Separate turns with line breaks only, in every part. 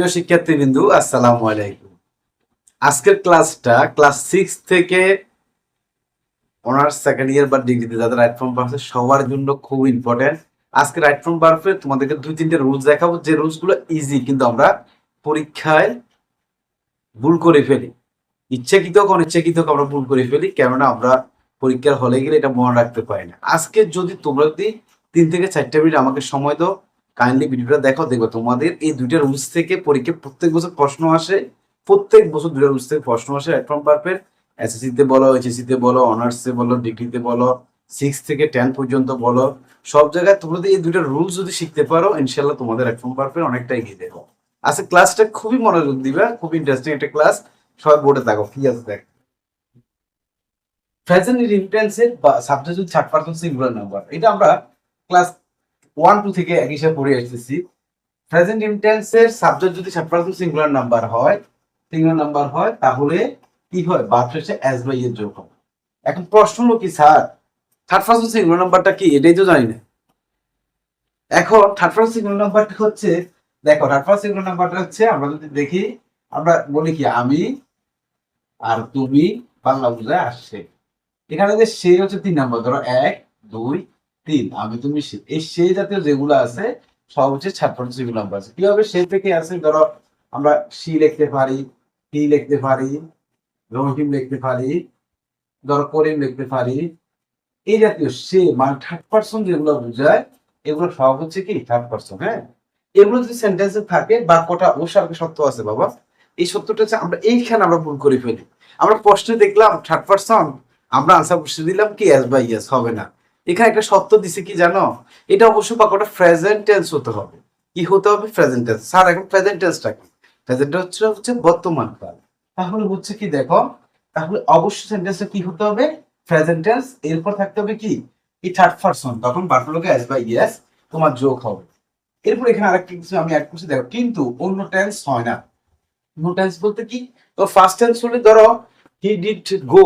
প্রিয় শিক্ষার্থীবৃন্দু, আসসালামু আলাইকুম। আজকের ক্লাসটা ক্লাস সিক্স থেকে অনার্স সেকেন্ড ইয়ার বা ডিগ্রিতে যাদের রাইট ফর্ম পাচ্ছে সবার জন্য খুব ইম্পর্টেন্ট আজকে রাইট ফর্ম পারফে তোমাদেরকে দুই তিনটে রুলস দেখাবো। যে রুলসগুলো ইজি কিন্তু আমরা পরীক্ষায় ভুল করে ফেলি। ইচ্ছাকৃত অনিচ্ছাকৃত আমরা ভুল করে ফেলি, কেননা আমরা পরীক্ষার হলে গেলে এটা মনে রাখতে পারি না। আজকে যদি তোমরা যদি তিন থেকে চারটা মিনিট আমাকে সময় দাও কাইন্ডলি ভিডিওটা দেখো দেখো তোমাদের এই দুইটা রুলস থেকে পরীক্ষা প্রত্যেক বছর প্রশ্ন আসে, প্রত্যেক বছর দুইটা রুলস থেকে প্রশ্ন আসে রাইট ফর্ম পারফের এসএসসি তে বলো এইচএসসি তে বলো অনার্সে বলো ডিগ্রিতে বলো সিক্স থেকে টেন পর্যন্ত বলো। সব জায়গায় তোমরা এই দুইটা রুলস যদি শিখতে পারো ইনশাল্লাহ তোমাদের রাইট ফর্ম পারফের অনেকটা এগিয়ে দেবো। আচ্ছা ক্লাসটা খুবই মনোযোগ দিবে খুব ইন্টারেস্টিং একটা ক্লাস সবাই বোর্ডে দেখো কি আছে দেখ। Present রিমিটেন্সের subject third person singular number এটা আমরা ক্লাস ওয়ান, টু থেকে এক হিসাবে পড়ে আসতেছি। প্রেজেন্ট রিমিটেন্সের সাবজেক্ট যদি থার্ড সিঙ্গুলার নাম্বার হয় সিঙ্গুলার নাম্বার হয়, তাহলে কি হয়? বাদ শেষে এস বাই এর যোগ হবে। এখন প্রশ্ন হলো কি, স্যার? থার্ড পার্সন সিঙ্গুলার নাম্বারটা কি? এটাই তো জানি না। এখন থার্ড পার্সন সিঙ্গুলার নাম্বারটা হচ্ছে, দেখো থার্ড পার্সন সিঙ্গুলার নাম্বারটা হচ্ছে, আমরা যদি দেখি, আমরা বলি কি, আমি আর তুমি বাংলা বুঝায় আসছে। এখানে যে সে হচ্ছে তিন নাম্বার, ধরো এক, দুই তিন এই জাতীয় যেগুলো আছে, সব হচ্ছে নাম্বার আছে। কীভাবে সে থেকে আছে? ধরো, আমরা সি লিখতে পারি টি লিখতে পারি রহিম লিখতে পারি, ধরো করিম লিখতে পারি। এই জাতীয় সে মানে থার্ড পার্সন যেগুলো বোঝায়, এগুলো সব হচ্ছে কি? থার্ড পার্সন হ্যাঁ? এগুলো যদি সেন্টেন্সে থাকে, বাক্যটা অবশ্যই সত্য আছে, বাবা। এই সত্যটা হচ্ছে আমরা, এইখানে আমরা ভুল করে ফেলি। আমরা প্রশ্নে দেখলাম থার্ড পার্সন আমরা আনসার বসে দিলাম কি? এস বাই ইয়েস হবে না। এখানে একটা সত্য দিছে কি জানো? এটা অবশ্যই বাক্যটা প্রেজেন্ট টেন্স হতে হবে। কি হতে হবে? প্রেজেন্ট টেন্স স্যার, এখন প্রেজেন্ট টেন্সটা কি? প্রেজেন্ট হচ্ছে হচ্ছে বর্তমান কাল। তাহলে হচ্ছে কি দেখো, তাহলে অবশ্যই সেন্টেন্সটা কি হতে হবে? প্রেজেন্ট টেন্স এরপর থাকতে হবে কি? এই থার্ড পারসন তখন বাক্যটাকে এস বাই ইয়েস তোমার যোগ হবে। এরপর এখানে আরেকটা কিছু আমি অ্যাড করছি। দেখো, কিন্তু অন্য টেন্স হয় না। অন্য টেন্স বলতে কি? তো ফার্স্ট টেন্স হলে ধরো he did go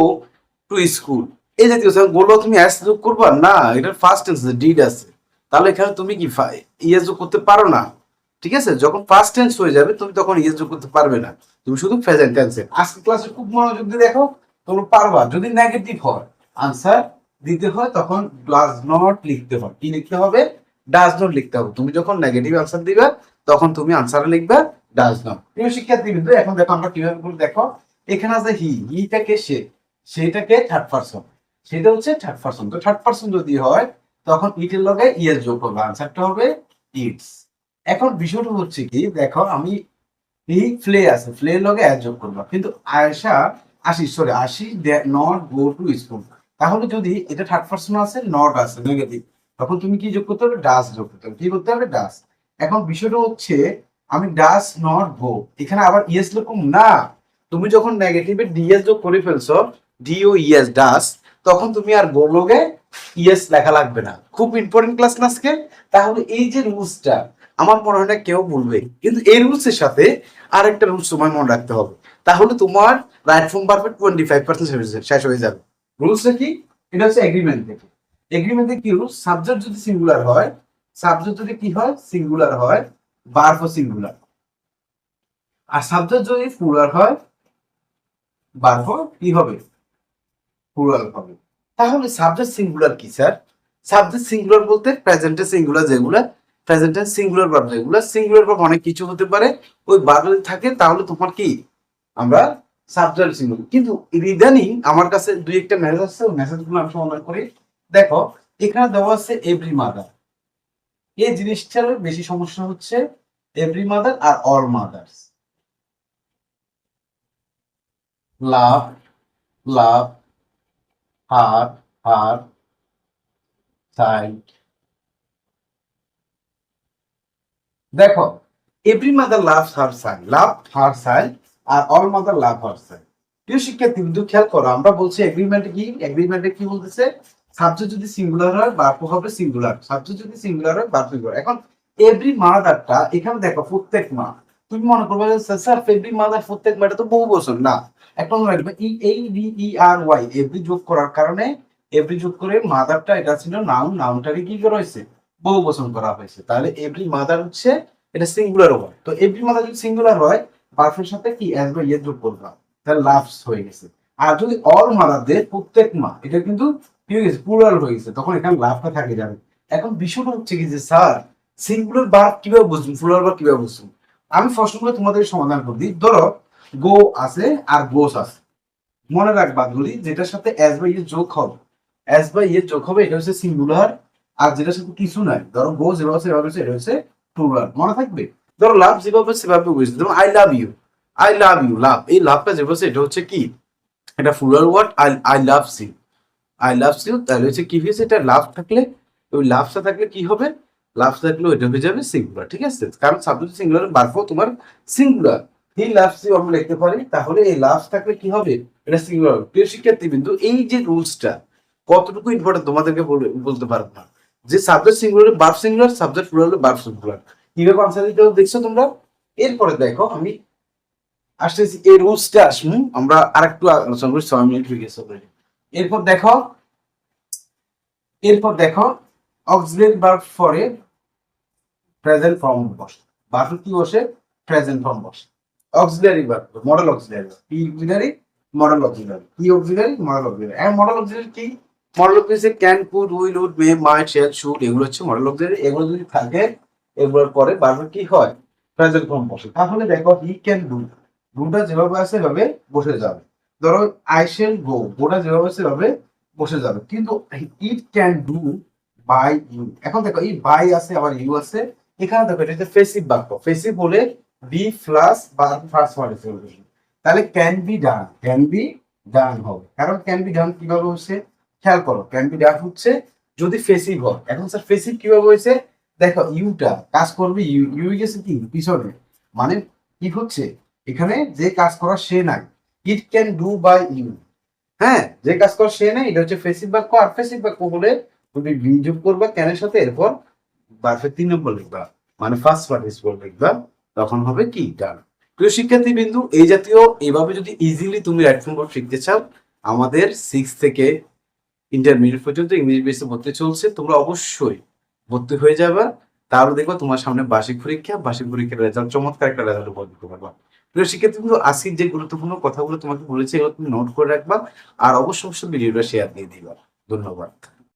to school এই জাতীয় গোলো তুমি অ্যাস যোগ করবা, না, এটার ফার্স্ট টেন্স ডিড আছে। তাহলে এখানে তুমি কি ইয়ে যোগ করতে পারো না। ঠিক আছে? যখন ফার্স্ট টেন্স হয়ে যাবে, তুমি তখন ইয়েস যোগ করতে পারবে না। তুমি শুধু প্রেজেন্ট টেন্সে আজকে ক্লাসে খুব মনোযোগ দিয়ে দেখো, তোমরা পারবা। যদি নেগেটিভ হয় আনসার দিতে হয়, তখন ডাজ নট লিখতে হয় কি লিখতে হবে? ডাজ নট লিখতে হবে। তুমি যখন নেগেটিভ আনসার দিবে, তখন তুমি আনসারে লিখবে ডাজ নট প্রিয় শিক্ষার্থী বিন্দু এখন দেখো আমরা কীভাবে করি দেখো, এখানে আছে হি হিটাকে সে। সেটাকে থার্ড পারসন সেটা হচ্ছে থার্ড পারসন তো থার্ড পারসন যদি হয়, তখন ইটের লগে ইয়ের যোগ হবে আনসারটা হবে ইটস এখন বিষয়টা হচ্ছে কি, দেখো আমি এই ফ্লে আছে ফ্লে লগে অ্যাড যোগ করব কিন্তু আয়সা আসি সরি আসি নট গো টু স্কুল তাহলে যদি এটা থার্ড পারসন আছে নট আছে নেগেটিভ তখন তুমি কি যোগ করতে হবে? ডাস যোগ করতে হবে। কি করতে হবে? ডাস এখন বিষয়টা হচ্ছে, আমি ডাস নট গো এখানে আবার ইয়েস লিখুম না। তুমি যখন নেগেটিভে ডিএস যোগ করে ফেলছো ডিও ইএস ডাস তখন তুমি আর গোলগে ইয়েস লেখা লাগবে না। খুব ইম্পর্টেন্ট ক্লাস না আজকে? তাহলে এই যে রুলসটা আমার মনে হয় না কেউ বলবে কিন্তু এই রুলসের সাথে আরেকটা রুলস তোমার মনে রাখতে হবে। তাহলে তোমার right form perfect twenty five percent শেষ হয়ে যাবে। রুলসটা কি? এটা হচ্ছে এগ্রিমেন্ট থেকে এগ্রিমেন্টে কি রুলস সাবজেক্ট যদি সিঙ্গুলার হয় সাবজেক্ট যদি কি হয়? সিঙ্গুলার হয় বার ফর সিঙ্গুলার আর সাবজেক্ট যদি প্লুরাল হয় বার ফর কি হবে? প্লুরাল হবে। তাহলে সাবজেক্ট সিঙ্গুলার কি স্যার সাবজেক্ট সিঙ্গুলার বলতে প্রেজেন্টে সিঙ্গুলার যেগুলো প্রেজেন্টে সিঙ্গুলার ভার্ব যেগুলো সিঙ্গুলার ভার্ব অনেক কিছু হতে পারে, ওই যদি থাকে, তাহলে তোমার কি? আমরা সাবজেক্ট সিঙ্গুলার কিন্তু ইদানিং আমার কাছে দুই একটা মেসেজ আসছে, ওই মেসেজগুলো আমি সমাধান করি। দেখো, এখানে দেওয়া আছে এভরি মাদার এই জিনিসটার বেশি সমস্যা হচ্ছে এভরি মাদার আর all mothers love love her her child দেখো every mother love her sign love her sign আর all mother love her sign প্রিয় শিক্ষার্থী বিন্দু খেয়াল করো, আমরা বলছি এগ্রিমেন্টে কি? এগ্রিমেন্টে কি বলতেছে? সাবজেক্ট যদি সিঙ্গুলার হয় বার্ব হবে সিঙ্গুলার সাবজেক্ট যদি সিঙ্গুলার হয় সিঙ্গুলার এখন এভরি মাদারটা এখানে দেখো প্রত্যেক মা তুমি মনে করবে স্যার এভরি মাদার প্রত্যেক এটা তো বহু বছর। না একটা মনে রাখবে ই এই D E R Y every যোগ করার কারণে এভরি যোগ করে মাদারটা এটা ছিল নাউন নাউনটাকে কি করা হয়েছে? বহু বচন করা হয়েছে। তাহলে এভরি মাদার হচ্ছে, এটা সিঙ্গুলার ওয়ার্ড তো এভরি মাদার যদি সিঙ্গুলার হয় বার্ফের সাথে কি অ্যাজ বা ইয়ে যোগ করবা? তাহলে লাভস হয়ে গেছে। আর যদি অল মাদারদের প্রত্যেক মা, এটা কিন্তু কি হয়ে গেছে? প্লুরাল হয়ে গেছে। তখন এখানে লাভটা থাকে যাবে এখন বিষয়টা হচ্ছে কি যে, স্যার সিঙ্গুলার বার কীভাবে বুঝবেন প্লুরাল বার কীভাবে বুঝবেন আমি প্রশ্ন করে তোমাদের সমাধান করে দিই। ধরো, গো আছে আর গোস আছে। মনে রাখবা ধরি, যেটার সাথে অ্যাজ বা ইয়ে যোগ হবে। অ্যাজ বা ইয়ে যোগ হবে, এটা হচ্ছে সিঙ্গুলার আর যেটার সাথে কিছু নাই। ধরো, গো যেভাবে সেভাবে এটা হচ্ছে প্লুরাল মনে থাকবে? ধরো লাভ যেভাবে সেভাবে বুঝতে যেমন I love you I love you love এই লাভটা যেভাবে এটা হচ্ছে কি? এটা plural word I I love you I love you তাহলে হচ্ছে কি হয়েছে? এটা লাভ থাকলে, ওই লাভটা থাকলে কি হবে? লাভ থাকলে ওইটা হয়ে যাবে সিঙ্গুলার ঠিক আছে? কারণ সাবজেক্ট সিঙ্গুলার বারফো তোমার সিঙ্গুলার হি লাভস ইউ আমরা লিখতে পারি, তাহলে এই লাভ থাকলে কি হবে? এটা সিঙ্গুলার প্রিয় শিক্ষার্থী বিন্দু এই যে রুলসটা কতটুকু ইম্পর্টেন্ট তোমাদেরকে বলতে পারব না। যে subject singular verb singular subject plural verb singular কীভাবে আনসার দিতে দেখছ তোমরা? এরপরে দেখো, আমি আসতেছি, এই রুলসটা আসব আমরা আরেকটু আলোচনা করি, ছয় মিনিট হয়ে গেছে এরপর দেখো এরপর দেখো অক্সিলারি ভার্ব ফরে প্রেজেন্ট ফর্ম বসে। ভার্ব কি বসে প্রেজেন্ট ফর্ম বসে। অক্সিলারি ভার্ব মডেল অক্সিলারি কি অক্সিলারি মডেল অক্সিলারি কি auxiliary modal auxiliary and modal auxiliary কি? Modal auxiliary can could will would may might shall should এগুলো হচ্ছে মডেল অক্সিলারি এগুলো যদি থাকে, এগুলোর পরে ভার্ব কি হয়? প্রেজেন্ট ফর্ম বসে। তাহলে দেখো হি ক্যান ডু ডুটা যেভাবে আছে সেভাবে বসে যাবে। ধরো আই শেল গো গোটা যেভাবে আছে সেভাবে বসে যাবে। কিন্তু it can do by you এখন দেখো, এই বাই আছে, আবার ইউ আছে। এখানে দেখো, এটা ফেসিভ বাক্য। ফেসিভ হলে বি প্লাস বা ফার্স্ট পার্টিসিপেল তাহলে can be done can be done হবে। কারণ ক্যান বি ডান কীভাবে হচ্ছে? খেয়াল করো ক্যান বি ডান হচ্ছে যদি ফেসিভ হয়। এখন স্যার ফেসিভ কীভাবে হয়েছে? দেখো ইউটা কাজ করবে ইউ ইউ গেছে কি পিছনে। মানে কি হচ্ছে? এখানে যে কাজ করা সে নাই। It can do by you হ্যাঁ যে কাজ করা সে নাই, এটা হচ্ছে ফেসিভ বাক্য। আর ফেসিভ বাক্য হলে তুমি বি যোগ করবা ক্যানের সাথে, এরপর বার্ফের তিন নম্বর লিখবা মানে ফার্স্ট পার্টিসিপল লিখবা, তখন হবে কি? ডান প্রিয় শিক্ষার্থী বিন্দু এই জাতীয় এইভাবে যদি ইজিলি তুমি রাইট ফর্ম শিখতে চাও, আমাদের সিক্স থেকে ইন্টারমিডিয়েট পর্যন্ত ইংলিশ বেসে ভর্তি চলছে, তোমরা অবশ্যই ভর্তি হয়ে যাবা। তাহলে দেখবা তোমার সামনে বার্ষিক পরীক্ষা, বার্ষিক পরীক্ষার রেজাল্ট চমৎকার একটা রেজাল্ট উপর দিতে পারবা। প্রিয় শিক্ষার্থী বিন্দু আজকের যে গুরুত্বপূর্ণ কথাগুলো তোমাকে বলেছি, এগুলো তুমি নোট করে রাখবা, আর অবশ্যই অবশ্যই ভিডিওটা শেয়ার দিয়ে দিবা। ধন্যবাদ।